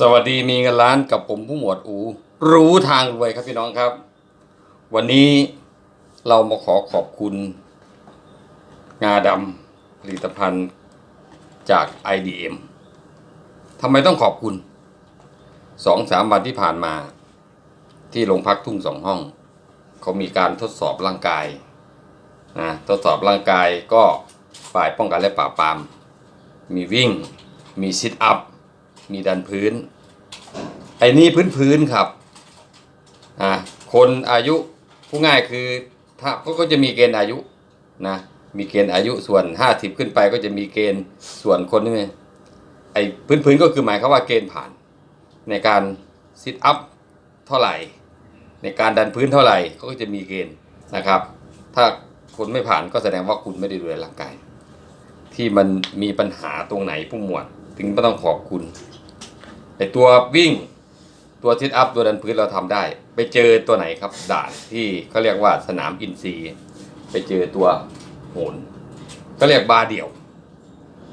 สวัสดีมีเงินล้านกับผมผู้หมวดอู รู้ทางรวยครับพี่น้องครับ วันนี้เรามาขอขอบคุณ งาดำผลิตภัณฑ์จาก IDM ทำไมต้องขอบคุณสองสามวันที่ผ่านมา ที่โรงพักทุ่งสองห้อง เขามีการทดสอบร่างกายนะทดสอบร่างกายก็ฝ่ายป้องกันและปราบปราม มีวิ่งมีซิทอัพ มีดันพื้น ไอ้นี่พื้นพื้นครับ อ่า คนอายุผู้ง่ายคือถ้าก็จะมีเกณฑ์อายุนะ มีเกณฑ์อายุส่วนห้าสิบขึ้นไปก็จะมีเกณฑ์ส่วนคนนี่ไอ้พื้นพื้นก็คือหมายความว่าเกณฑ์ผ่าน ในการซิทอัพเท่าไหร่ ในการดันพื้นเท่าไหร่เขาก็จะมีเกณฑ์นะครับ ถ้าคุณไม่ผ่านก็แสดงว่าคุณไม่ได้ดูแลร่างกายที่มันมีปัญหาตรงไหนผู้หมวด ถึงก็ต้องขอบคุณไอตัววิ่งตัวซิทอัพตัวดันพื้นเราทำได้ ไปเจอตัวไหนครับด่านที่เขาเรียกว่าสนามอินซีย์ไปเจอตัวโหนก็เรียกบาเดี่ยว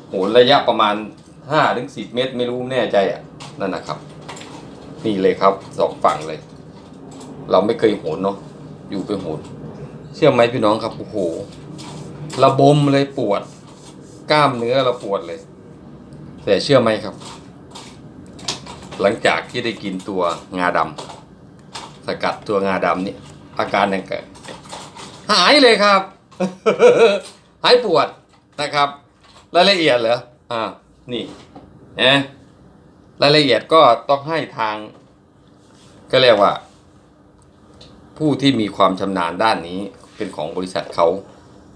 โหนระยะประมาณ5ถึง10 เมตรไม่รู้แน่ใจอะนั่นนะครับ นี่เลยครับสองฝั่งเลย เราไม่เคยโหนเนาะอยู่ไปโหนเชื่อไหมพี่น้องครับโอ้โหระบมเลยปวด กล้ามเนื้อเราปวดเลย แต่เชื่อไหมครับ หลังจากที่ได้กินตัวงาดำสกัดตัวงาดำนี่อาการดังเกิดหายเลยครับ หายปวดนะครับ รายละเอียดเหรออ่านี่นะรายละเอียดก็ต้องให้ทาง ก็เรียกว่า ผู้ที่มีความชำนาญด้านนี้เป็นของบริษัทเขา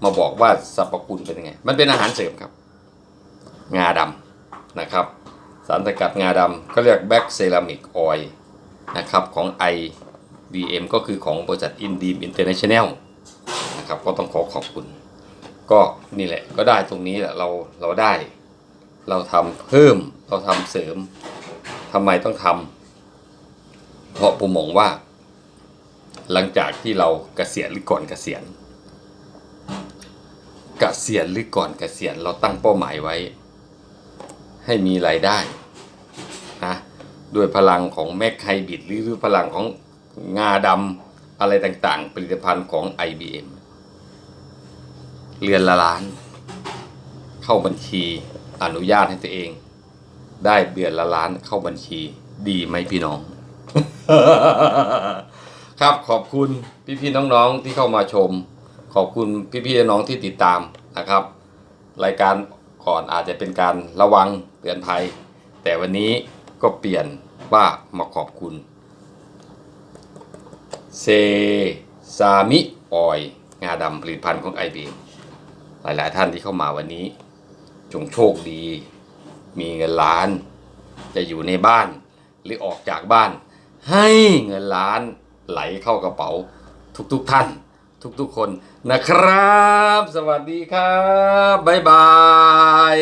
มาบอกว่าสรรพคุณเป็นยังไง มันเป็นอาหารเสริมครับ งาดำ นะครับ สารสกัดงาดำก็เรียกแบ็กเซรามิกออยนะครับของ IBM ก็คือของบริษัทอินดีมอินเตอร์เนชั่นแนลนะครับก็ต้องขอขอบคุณ ก็นี่แหละก็ได้ตรงนี้แหละเราเราได้ เราทำเพิ่มเราทำเสริมทำไมต้องทำเพราะผมมองว่า หลังจากที่เราเกษียณหรือก่อนเกษียณเกษียณหรือก่อนเกษียณเราตั้งเป้าหมายไว้ ให้มีรายได้นะด้วยพลังของแมคไฮบิดหรือพลังของงาดำอะไรต่างๆ ผลิตภัณฑ์ของ IBM เรือนละล้าน เข้าบัญชีอนุญาตให้ตัวเอง ได้เดือนละล้านเข้าบัญชีดีไหมพี่น้อง ครับขอบคุณพี่ๆน้องๆที่เข้ามาชม ขอบคุณพี่ๆน้องที่ติดตามนะครับ รายการ ก่อนอาจจะเป็นการระวังเตือนภัย แต่วันนี้ก็เปลี่ยนว่ามาขอบคุณ เซซามิออยงาดำผลิตภัณฑ์ของไอบีหลาย ๆ ท่านที่เข้ามาวันนี้ จงโชคดี มีเงินล้าน จะอยู่ในบ้านหรือออกจากบ้าน ให้เงินล้านไหลเข้ากระเป๋าทุก ๆ ท่าน ทุกๆคนนะครับ สวัสดีครับ บ๊ายบาย